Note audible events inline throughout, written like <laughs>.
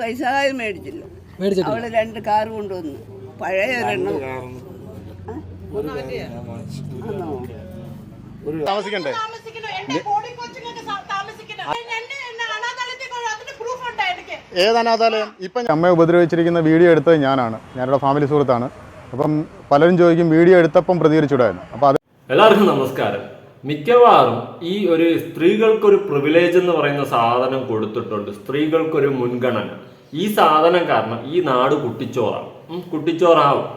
പൈസ മേടിച്ചില്ല. അവൾ രണ്ട് കാർ കൊണ്ടുവന്നു. പഴയ ഒരെണ്ണം? താമസിക്കണ്ടേ? ഏത് അനാഥാലയം? ഇപ്പം അമ്മയെ ഉപദ്രവിച്ചിരിക്കുന്ന വീഡിയോ എടുത്തത് ഞാനാണ്. ഞാനിവിടെ ഫാമിലി സുഹൃത്താണ്. അപ്പം പലരും ചോദിക്കും വീഡിയോ എടുത്തപ്പം പ്രതികരിച്ചുകൂടായിരുന്നു അപ്പോൾ അത് എല്ലാവർക്കും നമസ്കാരം. മിക്കവാറും ഈ ഒരു സ്ത്രീകൾക്കൊരു പ്രിവിലേജ് എന്ന് പറയുന്ന സാധനം കൊടുത്തിട്ടുണ്ട്. സ്ത്രീകൾക്കൊരു മുൻഗണന. ഈ സാധനം കാരണം ഈ നാട് കുട്ടിച്ചോറാവും. കുട്ടിച്ചോറാവും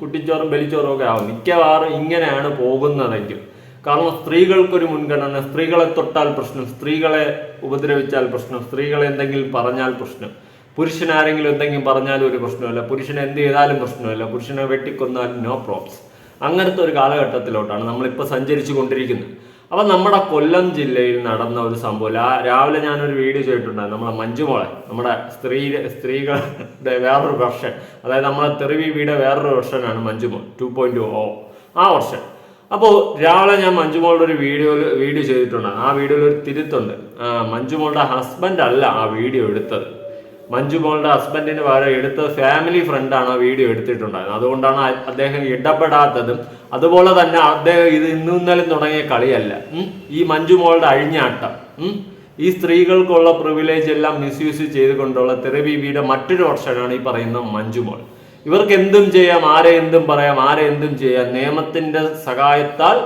കുട്ടിച്ചോറും ബലിച്ചോറും ഒക്കെ ആവും. മിക്കവാറും ഇങ്ങനെയാണ് പോകുന്നതെങ്കിൽ. കാരണം സ്ത്രീകൾക്കൊരു മുൻഗണന സ്ത്രീകളെ തൊട്ടാൽ പ്രശ്നം സ്ത്രീകളെ ഉപദ്രവിച്ചാൽ പ്രശ്നം സ്ത്രീകളെ എന്തെങ്കിലും പറഞ്ഞാൽ പ്രശ്നം പുരുഷൻ ആരെങ്കിലും എന്തെങ്കിലും പറഞ്ഞാലും ഒരു പ്രശ്നമല്ല പുരുഷനെ എന്ത് ചെയ്താലും പ്രശ്നമല്ല പുരുഷനെ വെട്ടിക്കൊന്നാലും നോ പ്രോബ്സ് അങ്ങനത്തെ ഒരു കാലഘട്ടത്തിലോട്ടാണ് നമ്മളിപ്പോൾ സഞ്ചരിച്ചു കൊണ്ടിരിക്കുന്നത്. അപ്പം നമ്മുടെ കൊല്ലം ജില്ലയിൽ നടന്ന ഒരു സംഭവം രാവിലെ ഞാനൊരു വീഡിയോ ചെയ്തിട്ടുണ്ടായിരുന്നു. നമ്മളെ മഞ്ജുമോളെ നമ്മുടെ സ്ത്രീ സ്ത്രീകളുടെ വേറൊരു വെർഷൻ അതായത് നമ്മളെ തെറിവിയുടെ വേറൊരു വെർഷനാണ് മഞ്ജുമോൾ ടു പോയിന്റ് ഓ ആ വെർഷൻ അപ്പോൾ രാവിലെ ഞാൻ മഞ്ജുമോളുടെ ഒരു വീഡിയോ വീഡിയോ ചെയ്തിട്ടുണ്ട്. ആ വീഡിയോയിൽ ഒരു തിരുത്തുണ്ട്. മഞ്ജുമോളുടെ ഹസ്ബൻഡ് അല്ല ആ വീഡിയോ എടുത്തത്. മഞ്ജുമോളുടെ ഹസ്ബൻഡിന് പകരം എടുത്ത ഫാമിലി ഫ്രണ്ടാണ് വീഡിയോ എടുത്തിട്ടുണ്ടായിരുന്നത്. അതുകൊണ്ടാണ് അദ്ദേഹം ഇടപെടാത്തതും അതുപോലെ തന്നെ അദ്ദേഹം ഇത് ഇന്നും ഇന്നലെ തുടങ്ങിയ കളിയല്ല. ഈ മഞ്ജു മോളുടെ അഴിഞ്ഞാട്ടം ഈ സ്ത്രീകൾക്കുള്ള പ്രിവിലേജ് എല്ലാം മിസ്യൂസ് ചെയ്തുകൊണ്ടുള്ള തെറിബീബിയുടെ മറ്റൊരു വർഷമാണ് ഈ പറയുന്ന മഞ്ജു മോൾ. ഇവർക്ക് എന്തും ചെയ്യാം ആരെ എന്തും പറയാം ആരെ എന്തും ചെയ്യാം. നിയമത്തിന്റെ സഹായത്താൽ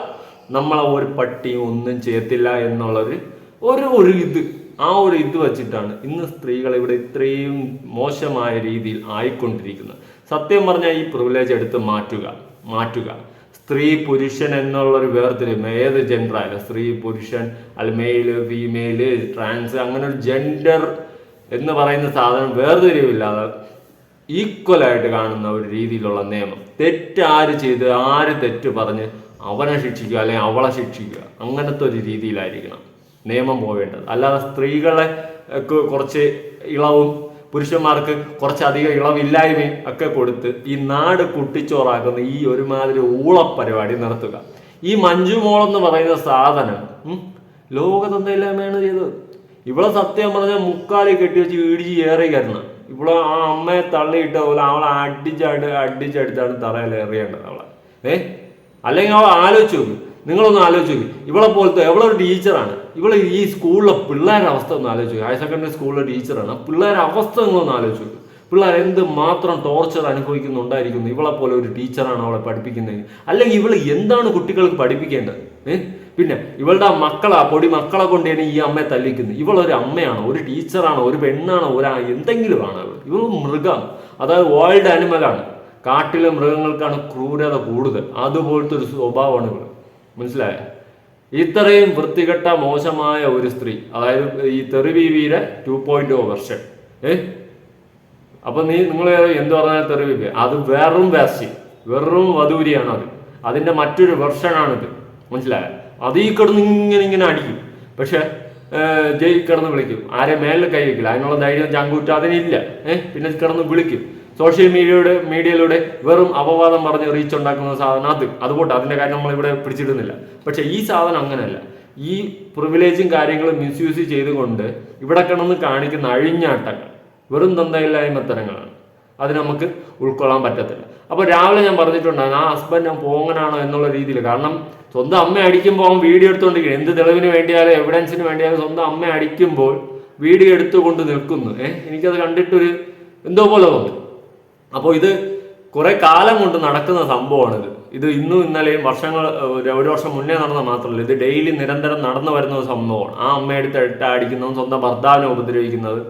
നമ്മളെ ഒരു പട്ടിയും ഒന്നും ചെയ്യത്തില്ല എന്നുള്ളൊരു ഒരു ഒരു ഇത് ആ ഒരു ഇത് വെച്ചിട്ടാണ് ഇന്ന് സ്ത്രീകൾ ഇവിടെ ഇത്രയും മോശമായ രീതിയിൽ ആയിക്കൊണ്ടിരിക്കുന്നത്. സത്യം പറഞ്ഞാൽ ഈ പ്രിവിലേജ് എടുത്ത് മാറ്റുക മാറ്റുക. സ്ത്രീ പുരുഷൻ എന്നുള്ള ഒരു വേർതിരിവ് ഏത് ജെൻഡർ ആയാലും സ്ത്രീ പുരുഷൻ അല്ല മെയിൽ ഫീമെയിൽ ട്രാൻസ് അങ്ങനെ ഒരു ജെൻഡർ എന്ന് പറയുന്ന സാധനം വേർതിരിവില്ലാതെ ഈക്വലായിട്ട് കാണുന്ന ഒരു രീതിയിലുള്ള നിയമം. തെറ്റാര് ചെയ്ത് ആര് തെറ്റ് പറഞ്ഞ് അവനെ ശിക്ഷിക്കുക അല്ലെങ്കിൽ അവളെ ശിക്ഷിക്കുക അങ്ങനത്തെ ഒരു രീതിയിലായിരിക്കണം. നിയമം പോവേണ്ടത്. അല്ലാതെ സ്ത്രീകളെ കുറച്ച് ഇളവും പുരുഷന്മാർക്ക് കുറച്ചധികം ഇളവില്ലായ്മയും ഒക്കെ കൊടുത്ത് ഈ നാട് കുട്ടിച്ചോറാക്കുന്ന ഈ ഒരുമാതിരി ഊളപ്പരിപാടി നടത്തുക. ഈ മഞ്ജുമോളെന്ന് പറയുന്ന സാധനം ഉം, ലോകതന്തയില്ലായ്മയാണ് ചെയ്തത്. ഇവളെ സത്യം പറഞ്ഞാൽ മുക്കാലി കെട്ടി വെച്ച് ഇടിച്ച് ഏറി കയറണം ഇവിടെ ആ അമ്മയെ തള്ളിയിട്ട പോലെ അവളെ അടിച്ചടി അടിച്ചടിച്ചാണ് തറയിൽ എറിയേണ്ടത് അവളെ. ഏ? അല്ലെങ്കിൽ അവൾ ആലോചിച്ചു നിങ്ങളൊന്ന് ആലോചിച്ച് നോക്കി. ഇവളെ പോലത്തെ ഇവളൊരു ടീച്ചറാണ് ഇവൾ ഈ സ്കൂളിലെ പിള്ളേരുടെ അവസ്ഥ ഒന്ന് ആലോചിച്ച് ഹയർ സെക്കൻഡറി സ്കൂളിലെ ടീച്ചറാണ് പിള്ളേരുടെ അവസ്ഥ നിങ്ങളൊന്ന് ആലോചിച്ച് നോക്കി. പിള്ളേർ എന്ത് മാത്രം ടോർച്ചർ അനുഭവിക്കുന്നുണ്ടായിരിക്കുന്നു ഇവളെ പോലെ ഒരു ടീച്ചറാണ് അവളെ പഠിപ്പിക്കുന്നത്. അല്ലെങ്കിൽ ഇവൾ എന്താണ് കുട്ടികൾക്ക് പഠിപ്പിക്കേണ്ടത്? പിന്നെ ഇവളുടെ മക്കളെ പൊടി മക്കളെ കൊണ്ടാണ് ഈ അമ്മയെ തല്ലിക്കുന്നത്. ഇവളൊരു അമ്മയാണോ ഒരു ടീച്ചറാണോ ഒരു പെണ്ണാണോ ഒരാ എന്തെങ്കിലും ആണ് അവൾ ഇവൾ മൃഗം. അതായത് വൈൽഡ് ആനിമലാണ് കാട്ടിലെ മൃഗങ്ങൾക്കാണ് ക്രൂരത കൂടുതൽ. അതുപോലത്തെ ഒരു സ്വഭാവമാണ് ഇവൾ മനസ്സിലായ? ഇത്രയും വൃത്തികെട്ട മോശമായ ഒരു സ്ത്രീ അതായത് ഈ തെറി ബീവിയുടെ ടു പോയിന്റ് ഓ വെർഷൻ ഏ? അപ്പൊ നീ നിങ്ങൾ എന്ത് പറഞ്ഞാൽ തെറിവിപ്പ് അത് വെറും വേസ്റ്റ് വെറും വധൂരിയാണ് അത്. അതിന്റെ മറ്റൊരു വെർഷനാണിത് മനസ്സിലായ? അത് ഈ കിടന്ന് ഇങ്ങനെ ഇങ്ങനെ അടിക്കും. പക്ഷെ ജയ് കിടന്ന് വിളിക്കും. ആരെ മേലെ കൈ വെക്കില്ല. അതിനുള്ള ധൈര്യം ചങ്കൂറ്റ അതിനില്ല ഏഹ് പിന്നെ കിടന്ന് വിളിക്കും. സോഷ്യൽ മീഡിയയുടെ മീഡിയയിലൂടെ വെറും അപവാദം പറഞ്ഞ് റീച്ച് ഉണ്ടാക്കുന്ന സാധനം അത്. അതുപോട്ടെ അതിന്റെ കാര്യം നമ്മൾ ഇവിടെ പിടിച്ചിടുന്നില്ല. പക്ഷേ ഈ സാധനം അങ്ങനെയല്ല. ഈ പ്രിവിലേജും കാര്യങ്ങളും മിസ്യൂസ് ചെയ്തുകൊണ്ട് ഇവിടെ കിടന്ന് കാണിക്കുന്ന അഴിഞ്ഞാട്ടങ്ങൾ വെറും തന്തയില്ലായ്മത്തരങ്ങളാണ് അത് നമുക്ക് ഉൾക്കൊള്ളാൻ പറ്റത്തില്ല. അപ്പോൾ രാവിലെ ഞാൻ പറഞ്ഞിട്ടുണ്ടായിരുന്നു ആ ഹസ്ബൻഡ് ഞാൻ പോങ്ങനാണോ? എന്നുള്ള രീതിയിൽ. കാരണം സ്വന്തം അമ്മ അടിക്കുമ്പോൾ അവൻ വീഡിയോ എടുത്തുകൊണ്ടിരിക്കും എന്ത് തെളിവിന് വേണ്ടിയാലും എവിഡൻസിന് വേണ്ടിയാലും സ്വന്തം അമ്മ അടിക്കുമ്പോൾ വീഡിയോ എടുത്തുകൊണ്ട് നിൽക്കുന്നു. ഏഹ് എനിക്കത് കണ്ടിട്ടൊരു എന്തോ പോലെ തോന്നി. അപ്പോൾ ഇത് കുറെ കാലം കൊണ്ട് നടക്കുന്ന സംഭവമാണിത്. ഇത് ഇന്നും ഇന്നലെയും വർഷങ്ങൾ ഒരു വർഷം മുന്നേ നടന്ന മാത്രമല്ല ഇത് ഡെയിലി നിരന്തരം നടന്നു വരുന്ന ഒരു സംഭവമാണ്. ആ അമ്മയെടുത്ത് ഇട്ട് അടിക്കുന്നതും സ്വന്തം ഭർത്താവിനെ ഉപദ്രവിക്കുന്നത്.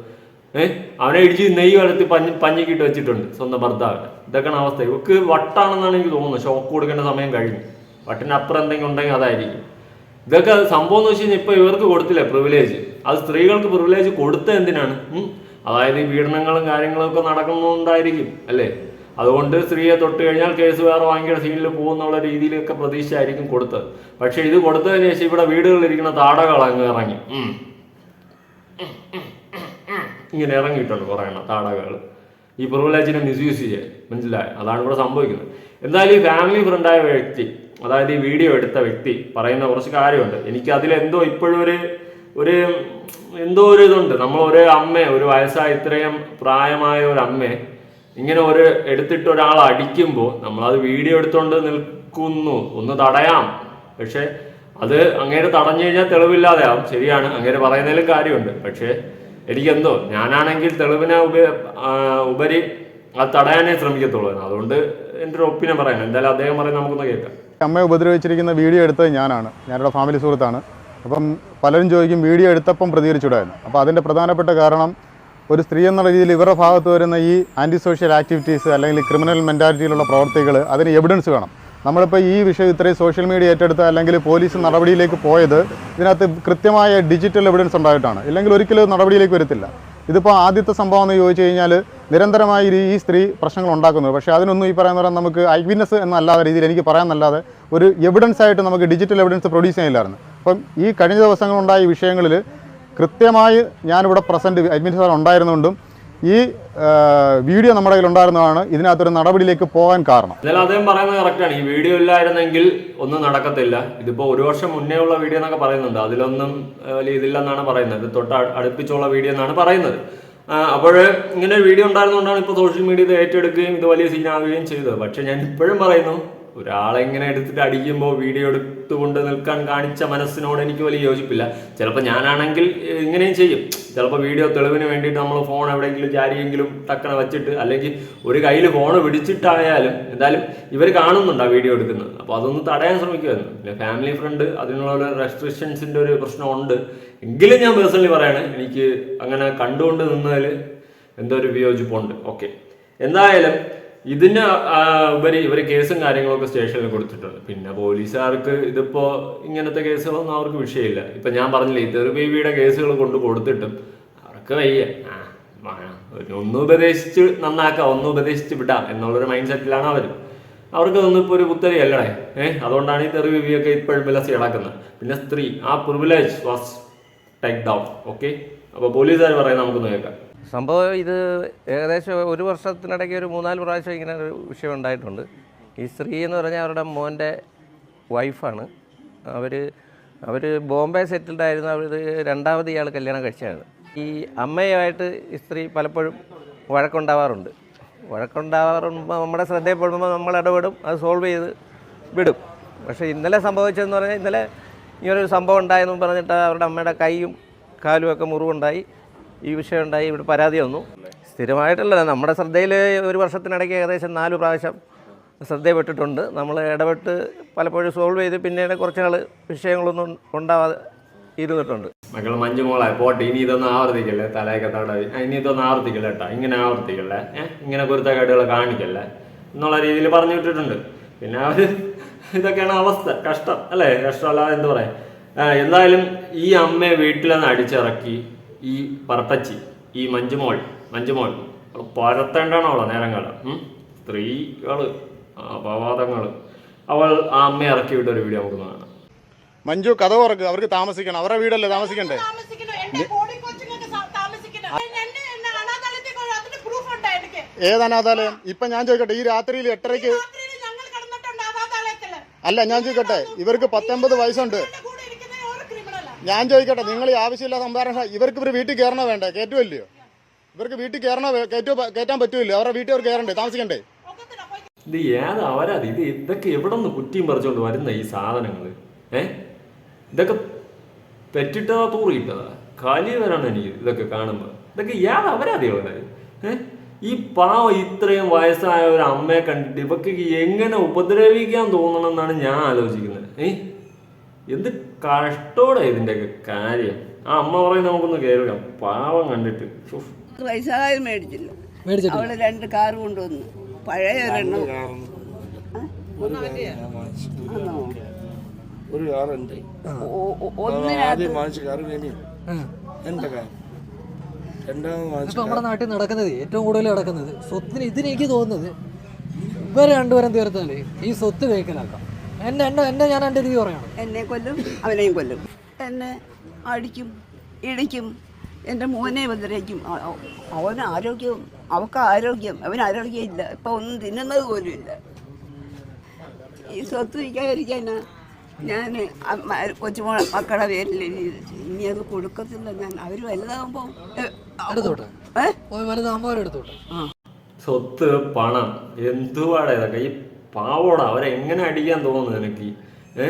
ഏഹ് അവനെ ഇടിച്ച് നെയ്യ് വരത്തി പഞ്ഞ് പഞ്ഞിക്കിട്ട് വെച്ചിട്ടുണ്ട് സ്വന്തം ഭർത്താവിനെ. ഇതൊക്കെയാണ് അവസ്ഥ. ഇവക്ക് വട്ടാണെന്നാണ് എനിക്ക് തോന്നുന്നത്. ഷോക്ക് കൊടുക്കേണ്ട സമയം കഴിഞ്ഞു. വട്ടിന്റെ അപ്പുറം എന്തെങ്കിലും ഉണ്ടെങ്കിൽ അതായിരിക്കും. ഇതൊക്കെ സംഭവം എന്ന് വെച്ച് കഴിഞ്ഞാൽ ഇപ്പൊ ഇവർക്ക് കൊടുത്തില്ലേ? പ്രിവിലേജ് അത് സ്ത്രീകൾക്ക് പ്രിവിലേജ് കൊടുത്ത എന്തിനാണ്? അതായത് ഈ പീഡനങ്ങളും കാര്യങ്ങളും ഒക്കെ നടക്കുന്നുണ്ടായിരിക്കും അല്ലേ? അതുകൊണ്ട് സ്ത്രീയെ തൊട്ട് കഴിഞ്ഞാൽ കേസ് വേറെ വാങ്ങിയ സീനിൽ പോകുന്നുള്ള രീതിയിലൊക്കെ പ്രതീക്ഷയായിരിക്കും കൊടുത്തത്. പക്ഷെ ഇത് കൊടുത്തതിന് ശേഷം ഇവിടെ വീടുകളിൽ ഇരിക്കുന്ന താടകൾ അങ്ങ് ഇറങ്ങി. ഇങ്ങനെ ഇറങ്ങിയിട്ടുണ്ട് കുറേ എണ്ണം താടകകൾ ഈ പ്രിവിലേജിനെ മിസ്യൂസ് ചെയ്യാൻ. മനസ്സിലായി? അതാണ് ഇവിടെ സംഭവിക്കുന്നത്. എന്തായാലും ഈ ഫാമിലി ഫ്രണ്ടായ വ്യക്തി അതായത് ഈ വീഡിയോ എടുത്ത വ്യക്തി പറയുന്ന കുറച്ച് കാര്യമുണ്ട്. എനിക്ക് അതിലെന്തോ ഇപ്പോഴും ഒരു ഒരു എന്തോ ഒരു ഇതുണ്ട്. നമ്മൾ ഒരു അമ്മ ഒരു വയസ്സായ ഇത്രയും പ്രായമായ ഒരു അമ്മ ഇങ്ങനെ ഒരു എടുത്തിട്ട് ഒരാൾ അടിക്കുമ്പോൾ നമ്മളത് വീഡിയോ എടുത്തുകൊണ്ട് നിൽക്കുന്നു. ഒന്ന് തടയാം. പക്ഷെ അത് അങ്ങേര് തടഞ്ഞു കഴിഞ്ഞാൽ തെളിവില്ലാതെയാവും. ശരിയാണ് അങ്ങേര് പറയുന്നതിലും കാര്യമുണ്ട്. പക്ഷേ എനിക്കെന്തോ ഞാനാണെങ്കിൽ തെളിവിനെ ഉപ ഉപരി അത് തടയാനേ ശ്രമിക്കത്തുള്ളൂ. അതുകൊണ്ട് എന്റെ ഒരു ഒപ്പീനിയൻ പറയാൻ എന്തായാലും അദ്ദേഹം പറയുന്നത് നമുക്കൊന്ന് കേൾക്കാം. അമ്മയെ ഉപദ്രവിച്ചിരിക്കുന്ന വീഡിയോ എടുത്തത് ഞാനാണ്. ഞാനിവിടെ ഫാമിലി സുഹൃത്താണ്. അപ്പം പലരും ചോദിക്കും വീഡിയോ എടുത്തപ്പം പ്രതികരിച്ചുകൂടായിരുന്നു. അപ്പോൾ അതിന്റെ പ്രധാനപ്പെട്ട കാരണം ഒരു സ്ത്രീ എന്ന രീതിയിൽ ഇവരുടെ ഭാഗത്ത് വരുന്ന ഈ ആന്റി സോഷ്യൽ ആക്ടിവിറ്റീസ് അല്ലെങ്കിൽ ക്രിമിനൽ മെന്റാലിറ്റിയിലുള്ള പ്രവർത്തികൾ അതിന് എവിഡൻസ് വേണം. നമ്മളിപ്പോൾ ഈ വിഷയം ഇത്രയും സോഷ്യൽ മീഡിയ ഏറ്റെടുത്ത് അല്ലെങ്കിൽ പോലീസ് നടപടിയിലേക്ക് പോയത് ഇതിനകത്ത് കൃത്യമായ ഡിജിറ്റൽ എവിഡൻസ് ഉണ്ടായിട്ടാണ്. ഇല്ലെങ്കിൽ ഒരിക്കലും നടപടിയിലേക്ക് വരത്തില്ല. ഇതിപ്പോൾ ആദ്യത്തെ സംഭവം എന്ന് ചോദിച്ചു കഴിഞ്ഞാൽ നിരന്തരമായി ഈ- സ്ത്രീ പ്രശ്നങ്ങൾ ഉണ്ടാക്കുന്നത് പക്ഷേ അതിനൊന്നും ഈ പറയുന്ന പോലെ നമുക്ക് ഐ വിറ്റ്നസ് എന്നല്ലാതെ രീതിയിൽ എനിക്ക് പറയാമെന്നല്ലാതെ ഒരു എവിഡൻസ് ആയിട്ട് നമുക്ക് ഡിജിറ്റൽ എവിഡൻസ് പ്രൊഡ്യൂസ് ചെയ്യാനില്ലായിരുന്നു. അപ്പം ഈ കഴിഞ്ഞ ദിവസങ്ങളുണ്ടായ വിഷയങ്ങളിൽ കൃത്യമായി ഞാനിവിടെ പ്രസന്റ് അഡ്മിനിസ്ട്രേഷൻ ഉണ്ടായിരുന്നുകൊണ്ടും ഈ വീഡിയോ നമ്മുടെ കയ്യിൽ ഉണ്ടായിരുന്നതാണ്. ഇതിനകത്തൊരു നടപടിയിലേക്ക് പോകാൻ കാരണം. എന്നാലും അദ്ദേഹം പറയുന്നത് കറക്റ്റാണ് ഈ വീഡിയോ ഇല്ലായിരുന്നെങ്കിൽ ഒന്നും നടക്കത്തില്ല. ഇതിപ്പോ ഒരു വർഷം മുന്നേ ഉള്ള വീഡിയോ എന്നൊക്കെ പറയുന്നുണ്ട്. അതിലൊന്നും വലിയ ഇതില്ലെന്നാണ് പറയുന്നത്. തൊട്ട് അടുപ്പിച്ചുള്ള വീഡിയോ എന്നാണ് പറയുന്നത്. അപ്പോൾ ഇങ്ങനെ ഒരു വീഡിയോ ഉണ്ടായിരുന്നുകൊണ്ടാണ് ഇപ്പോൾ സോഷ്യൽ മീഡിയ ഇത് ഏറ്റെടുക്കുകയും ഇത് വലിയ സീനാവുകയും ചെയ്തത്. പക്ഷേ ഞാൻ ഇപ്പോഴും പറയുന്നു ഒരാളെ ഇങ്ങനെ എടുത്തിട്ട് അടിക്കുമ്പോൾ വീഡിയോ എടുത്തുകൊണ്ട് നിൽക്കാൻ കാണിച്ച മനസ്സിനോട് എനിക്ക് വലിയ യോജിപ്പില്ല. ചിലപ്പോൾ ഞാനാണെങ്കിൽ ഇങ്ങനെയും ചെയ്യും. ചിലപ്പോൾ വീഡിയോ തെളിവിന് വേണ്ടിയിട്ട് നമ്മൾ ഫോൺ എവിടെയെങ്കിലും ചാരിയെങ്കിലും തക്കണ വെച്ചിട്ട് അല്ലെങ്കിൽ ഒരു കയ്യിൽ ഫോൺ പിടിച്ചിട്ടായാലും എന്തായാലും ഇവർ കാണുന്നുണ്ട് ആ വീഡിയോ എടുക്കുന്നത്. അപ്പോൾ അതൊന്ന് തടയാൻ ശ്രമിക്കുമായിരുന്നു പിന്നെ ഫാമിലി ഫ്രണ്ട് അതിനുള്ള ഒരു റെസ്ട്രിക്ഷൻസിന്റെ ഒരു പ്രശ്നമുണ്ട്. എങ്കിലും ഞാൻ പേഴ്സണലി പറയാണ് എനിക്ക് അങ്ങനെ കണ്ടുകൊണ്ട് നിന്നതിൽ എന്തോ ഒരു വിയോജിപ്പുണ്ട്. ഓക്കെ എന്തായാലും ഇതിന് ഉപരി ഇവർ കേസും കാര്യങ്ങളൊക്കെ സ്റ്റേഷനിൽ കൊടുത്തിട്ടുണ്ട്. പിന്നെ പോലീസുകാർക്ക് ഇതിപ്പോ ഇങ്ങനത്തെ കേസുകളൊന്നും അവർക്ക് വിഷയമില്ല. ഇപ്പൊ ഞാൻ പറഞ്ഞില്ലേ ഇതൊരു ബേബിയുടെ കേസുകൾ കൊണ്ട് കൊടുത്തിട്ടും അവർക്ക് വയ്യ. ഒന്ന് ഉപദേശിച്ച് നന്നാക്കാം ഒന്ന് ഉപദേശിച്ച് വിടാം എന്നുള്ളൊരു മൈൻഡ് സെറ്റിലാണ് അവർ അവർക്ക് അതൊന്നും ഇപ്പോൾ ഒരു പുത്തരി അല്ലടേ. ഏഹ് അതുകൊണ്ടാണ് ഈ തെറി ബേബിയൊക്കെ ഇപ്പോഴും വിലസി ഇളക്കുന്നത് പിന്നെ സ്ത്രീ ആ privilege was take down okay അപ്പോൾ പോലീസുകാർ പറയുന്നത് നമുക്കൊന്ന് കേൾക്കാം. സംഭവം ഇത് ഏകദേശം ഒരു വർഷത്തിനിടയ്ക്ക് ഒരു മൂന്നാൽ പ്രാവശ്യം ഇങ്ങനെ ഒരു വിഷയം ഉണ്ടായിട്ടുണ്ട്. ഈ സ്ത്രീ എന്ന് പറഞ്ഞാൽ അവരുടെ മോന്റെ വൈഫാണ്. അവർ അവർ ബോംബെ സെറ്റിൽഡ് ആയിരുന്നു. അവർ രണ്ടാമത് ഇയാൾ കല്യാണം കഴിച്ചതാണ്. ഈ അമ്മയുമായിട്ട് ഈ സ്ത്രീ പലപ്പോഴും വഴക്കുണ്ടാവാറുണ്ട്. വഴക്കുണ്ടാവാറുമ്പോൾ നമ്മുടെ ശ്രദ്ധയിൽപ്പെടുമ്പോൾ നമ്മൾ ഇടപെടും അത് സോൾവ് ചെയ്ത് വിടും. പക്ഷേ ഇന്നലെ സംഭവിച്ചതെന്ന് പറഞ്ഞാൽ ഇന്നലെ ഇങ്ങനൊരു സംഭവം ഉണ്ടായെന്ന് പറഞ്ഞിട്ട് അവരുടെ അമ്മയുടെ കൈയും കാലും ഒക്കെ മുറിവുണ്ടായി. ഈ വിഷയം ഉണ്ടായി ഇവിടെ പരാതി വന്നു. സ്ഥിരമായിട്ടല്ല നമ്മുടെ ശ്രദ്ധയിൽ ഒരു വർഷത്തിനിടയ്ക്ക് ഏകദേശം നാല് പ്രാവശ്യം ശ്രദ്ധയപ്പെട്ടിട്ടുണ്ട് നമ്മൾ ഇടപെട്ട് പലപ്പോഴും സോൾവ് ചെയ്ത് പിന്നീട് കുറച്ച് നാൾ വിഷയങ്ങളൊന്നും ഉണ്ടാവാതെ ഇരുന്നിട്ടുണ്ട്. മക്കൾ മഞ്ജുമോളെ പോട്ടെ ഇനി ഇതൊന്നും ആവർത്തിക്കല്ലേ? തലയൊക്കെ തടവി. ഇനി ഇതൊന്നും ആവർത്തിക്കല്ലേ കേട്ടോ ഇങ്ങനെ ആവർത്തിക്കല്ലേ? ഇങ്ങനെ കുരുത്തക്കേടുകൾ കാണിക്കല്ലേ? എന്നുള്ള രീതിയിൽ പറഞ്ഞു വിട്ടിട്ടുണ്ട്. പിന്നെ അവർ <laughs> ഇതൊക്കെയാണ് അവസ്ഥ കഷ്ടം. അല്ലേ? കഷ്ടമല്ലാതെ എന്ത് പറയാം? എന്തായാലും ഈ അമ്മയെ വീട്ടിൽ നിന്ന് അടിച്ചിറക്കി ഈ പറത്തച്ചി ഈ മഞ്ജുമോൾ മഞ്ജുമോൾ അവൾ നേരം നേരങ്ങൾ സ്ത്രീകൾ അപവാദങ്ങൾ അവൾ ആ അമ്മയെ ഇറക്കി വിട്ട ഒരു വീഡിയോ നമുക്ക് കാണാം. മഞ്ജു കഥ പറക്ക് അവർക്ക് താമസിക്കണം. അവരുടെ വീടല്ലേ താമസിക്കണ്ടേ? ഏത് അനാഥാലയം? ഇപ്പൊ ഞാൻ ചോദിക്കട്ടെ ഈ രാത്രിയിൽ എട്ടരയ്ക്ക് അല്ല ഞാൻ ചോദിക്കട്ടെ ഇവർക്ക് പത്തൊമ്പത് വയസ്സുണ്ട്. ഞാൻ ചോദിക്കട്ടെ നിങ്ങൾ ഈ ആവശ്യമില്ലാത്ത സംഭാഷണം ഇവർക്ക് ഇവർ വീട്ടിൽ കയറണോ വേണ്ടേ? കയറ്റുമല്ലയോ ഇവർക്ക് വീട്ടിൽ കയറണോ കയറ്റോ കയറ്റാൻ പറ്റൂല്ലോ? അവരുടെ വീട്ടിൽ അവർ കയറണ്ടേ? താമസിക്കണ്ടേ? ഇത് ഏത് അവരാതി ഇത് ഇതൊക്കെ എവിടെ നിന്ന് കുറ്റിയും പറിച്ചുകൊണ്ട് വരുന്ന ഈ സാധനങ്ങൾ ഏ? ഇതൊക്കെ പെറ്റിട്ടതാ തൂറിയിട്ടതാ. കാലി എനിക്ക് ഇതൊക്കെ കാണുമ്പോൾ ഇതൊക്കെ ഏത് അവരെ? ഏ? ഈ പാവം ഇത്രയും വയസ്സായ ഒരു അമ്മയെ കണ്ടിട്ട് ഇവക്ക് എങ്ങനെ ഉപദ്രവിക്കാൻ തോന്നണം എന്നാണ് ഞാൻ ആലോചിക്കുന്നത്. ഏ? എന്ത് കഷ്ടോടെ ഇതിന്റെയൊക്കെ കാര്യം? ആ അമ്മ പറയും നമുക്കൊന്ന് കേൾക്കാം. പാവം കണ്ടിട്ട്. പൈസ മേടിച്ചില്ല. അവൾ രണ്ട് കാർ കൊണ്ടുവന്നു. പഴയ ഒരെണ്ണം? ഒരു ഒന്നിനകത്ത് കാർ ഇപ്പൊ നമ്മുടെ നാട്ടിൽ നടക്കുന്നത് ഏറ്റവും കൂടുതൽ നടക്കുന്നത് സ്വത്തിന് ഇതിനെനിക്ക് തോന്നുന്നത് ഇവരെ രണ്ടുപേരും തീർത്താൽ ഈ സ്വത്ത് കൈക്കലാക്കാം എന്നെ എന്നെ എന്നെ ഞാൻ എന്റെ രീതി പറയാണ്. എന്നെ കൊല്ലും അവനെയും കൊല്ലും. എന്നെ അടിക്കും ഇടിക്കും എന്റെ മോനെ ഉപദ്രവിക്കും. അവന് ആരോഗ്യം അവൾക്ക് ആരോഗ്യം അവന് ആരോഗ്യം ഇല്ല. ഇപ്പം ഒന്നും തിന്നുന്നത് പോലും ഇല്ല. ഈ സ്വത്ത് വയ്ക്കാതിരിക്കാനാ ഞാൻ കൊച്ചുമോ മക്കളുടെ പേരിൽ ഇനി അത് കൊടുക്കത്തില്ല. ഞാൻ അവർ വലുതാകുമ്പോൾ എടുത്തോട്ടെ ഏ? പോയി വലുത് അമ്മമാരെടുത്തോട്ടെ സ്വത്ത് പണം എന്തുവാടാ ഇതൊക്കെ? ഈ പാവോടാ അവരെ എങ്ങനെ അടിക്കാൻ തോന്നുന്നു നിനക്ക്? ഏ?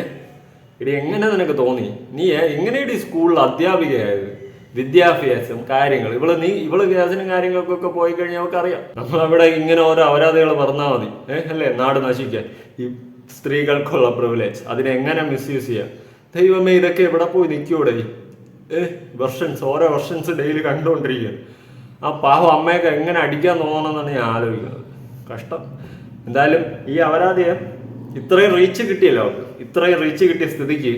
ഇടി എങ്ങനെ നിനക്ക് തോന്നി? നീ എങ്ങനെയാണ് സ്കൂളിൽ അധ്യാപികയായത്? വിദ്യാഭ്യാസം കാര്യങ്ങൾ. ഇവൾ നീ ഇവൾ ഗ്യാസിനും കാര്യങ്ങൾക്കൊക്കെ പോയി കഴിഞ്ഞാൽ നമ്മൾ അവിടെ ഇങ്ങനെ ഓരോ അപരാധികൾ പറഞ്ഞാൽ മതി. ഏഹ് അല്ലേ? നാട് നശിക്കാൻ. ഈ സ്ത്രീകൾക്കുള്ള പ്രിവിലേജ് അതിനെ എങ്ങനെ മിസ്യൂസ് ചെയ്യാം? ദൈവമേ ഇതൊക്കെ എവിടെ പോയി നിൽക്കൂടെ ഏഹ് വെർഷൻസ് ഓരോ വെർഷൻസ് ഡെയിലി കണ്ടുകൊണ്ടിരിക്കുകയാണ് ആ പാവം അമ്മയൊക്കെ എങ്ങനെ അടിക്കാൻ തോന്നണമെന്നാണ് ഞാൻ ആലോചിക്കുന്നത് കഷ്ടം. എന്തായാലും ഈ അപരാധിയെ ഇത്രയും റീച്ച് കിട്ടിയല്ലോ. അവർക്ക് ഇത്രയും റീച്ച് കിട്ടിയ സ്ഥിതിക്ക്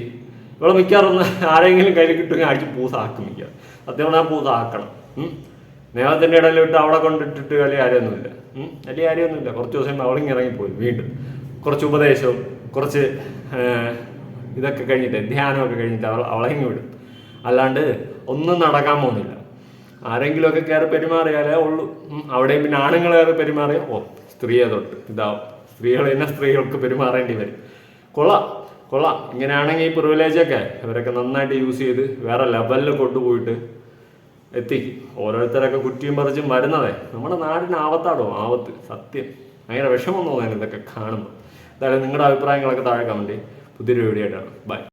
ഇവിടെ മിക്കാറൊന്ന് ആരെങ്കിലും കയ്യിൽ കിട്ടുമെങ്കിൽ അടിച്ച് പൂസാക്കും മിക്കാറ് സത്യം പറഞ്ഞാൽ പൂസാക്കണം നേഹത്തിന്റെ വിട്ട് അവിടെ കൊണ്ടിട്ടിട്ട് വലിയ കാര്യമൊന്നുമില്ല. വലിയ കാര്യമൊന്നുമില്ല. കുറച്ച് ദിവസം അവളിങ്ങി ഇറങ്ങിപ്പോയി വീണ്ടും. കുറച്ച് ഉപദേശവും കുറച്ച് ഇതൊക്കെ കഴിഞ്ഞിട്ട് ധ്യാനമൊക്കെ കഴിഞ്ഞിട്ട് അവൾ അവളെങ്ങ് വിടും. അല്ലാണ്ട് ഒന്നും നടക്കാൻ പോകുന്നില്ല. ആരെങ്കിലുമൊക്കെ കയറി പെരുമാറിയാലേ ഉള്ളൂ. അവിടെയും പിന്നെ ആണുങ്ങൾ കയറി പെരുമാറിയാൽ ഓ സ്ത്രീയെ തൊട്ട്. ഇതാവും സ്ത്രീകൾ തന്നെ സ്ത്രീകൾക്ക് പെരുമാറേണ്ടി വരും. കൊള്ളാം കൊള്ളാം. ഇങ്ങനെയാണെങ്കിൽ ഈ പ്രിവിലേജൊക്കെ ഇവരൊക്കെ നന്നായിട്ട് യൂസ് ചെയ്ത് വേറെ ലെവലിൽ കൊണ്ടുപോയിട്ട് എത്തി. ഓരോരുത്തരൊക്കെ കുറ്റിയും പറിച്ചും വരുന്നതേ. നമ്മുടെ നാടിന് ആവത്താടോ ആവത്ത് സത്യം. അങ്ങനെ വിഷമം തോന്നുന്നു ഇതൊക്കെ കാണുമ്പോൾ എന്തായാലും നിങ്ങളുടെ അഭിപ്രായങ്ങളൊക്കെ താഴെ കമന്റ് പുതിയൊരു വീഡിയോ ആയിട്ടാണ് ബൈ